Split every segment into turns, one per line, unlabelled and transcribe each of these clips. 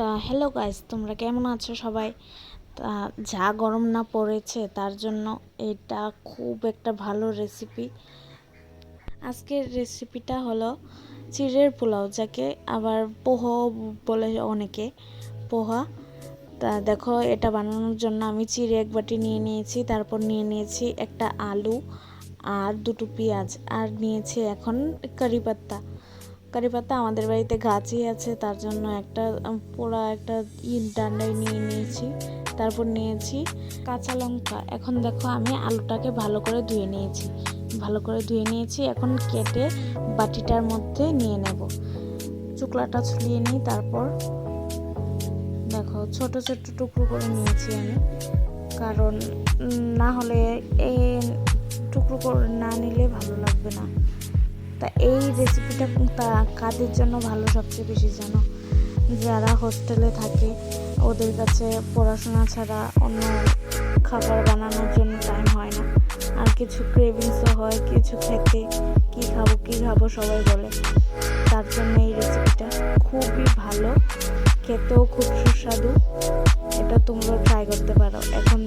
তা hello guys তোমরা কেমন আছো সবাই? তা যা গরম না পড়েছে, তার জন্য এটা খুব একটা ভালো রেসিপি আজকের রেসিপিটা হলো চিড়ের পোলাও, যাকে আবার পোহ বলে অনেকে, পোহা। তা দেখো, এটা বানানোর জন্য আমি চিড়ে এক বাটি নিয়ে নিয়েছি, তারপর নিয়ে নিয়েছি একটা আলু আর দুটো পেঁয়াজ, আর নিয়েছি এখন কারি পাত্তা। কারি পাতা আমাদের বাড়িতে গাছই আছে, তার জন্য একটা পোড়া একটা ইট ডান্ডায় নিয়ে নিয়েছি, তারপর নিয়েছি কাঁচা লঙ্কা। এখন দেখো আমি আলুটাকে ভালো করে ধুয়ে নিয়েছি। ভালো করে ধুয়ে নিয়েছি, এখন কেটে বাটিটার মধ্যে নিয়ে নেব। চুকলাটা ছুলিয়ে নিই, তারপর দেখো ছোট ছোট টুকরো করে নিয়েছি আমি। কারণ না হলে এই টুকরো করে না নিলে ভালো লাগবে না। তা এই রেসিপিটা কাদের জন্য ভালো সবচেয়ে বেশি জানো? যারা হোস্টেলে থাকে, ওদের কাছে পড়াশোনা ছাড়া অন্য খাবার বানানোর জন্য টাইম হয় না। আর কিছু ক্রেভিংসও হয়, কিছু খেতে, কি খাব কি খাব সবাই বলে। তার জন্য এই রেসিপিটা খুবই ভালো, খেতেও খুব সুস্বাদু। এটা তোমরাও ট্রাই করতে পারো। এখন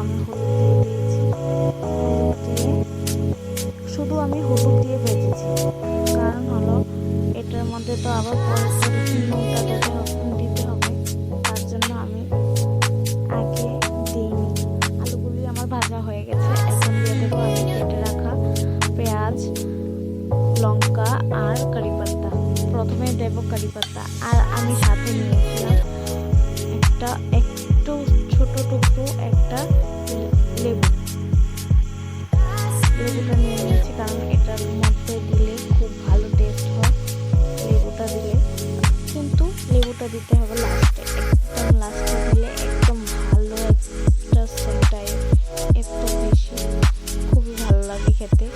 আমি হলুদ দিয়ে দিয়েছি। দিয়ে শুধু আমি হলুদ দিয়ে ভেজেছি। কারণ হলো, এটার মধ্যে তো আবার পরে দিতে হবে। তার জন্য আমি আগে আলুগুলি আমার ভাজা হয়ে গেছে। এখন রাখা পেঁয়াজ, লঙ্কা আর কারি পাতা প্রথমে দেবো কারি পাতা আর আমি সাথে নিয়েছিলাম একটা একটু টুকরো একটা লেবু। লেবুটা নিয়ে নিয়েছি কারণ এটার মধ্যে দিলে খুব ভালো টেস্ট হয় লেবুটা দিলে কিন্তু লেবুটা দিতে হবে লাস্টে একদম লাস্টে দিলে একদম ভালো একটা সেন্টায় এত বেশি খুবই ভালো লাগে খেতে।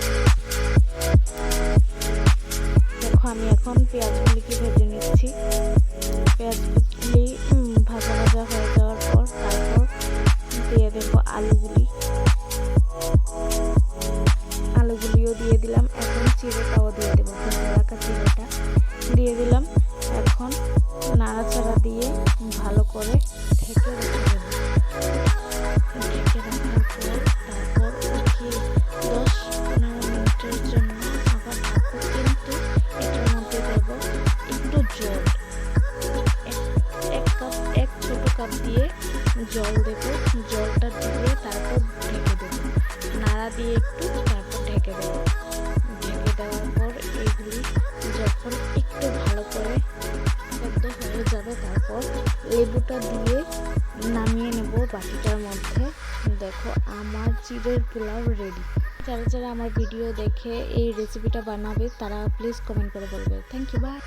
দেখো আমি এখন পেঁয়াজগুলিকে ভেজে নিচ্ছি। পেঁয়াজগুলি একটু জল এক- কাপ, এক ছোট কাপ দিয়ে জল দেবো। জলটা দিয়ে তারপর ঢেকে দেবো। নাড়া দিয়ে একটু তারপর ঢেকে দেবো। ঢেকে দেওয়ার পর এগুলি যখন একটু ভালো করে সেদ্ধ হয়ে যাবে, তারপর লেবুটা দিয়ে নামিয়ে নেব বাটিটার মধ্যে। দেখো, আমার চিড়ের পোলাও রেডি যারা যারা আমার ভিডিও দেখে এই রেসিপিটা বানাবে, তারা প্লিজ কমেন্ট করে বলবে। Thank you by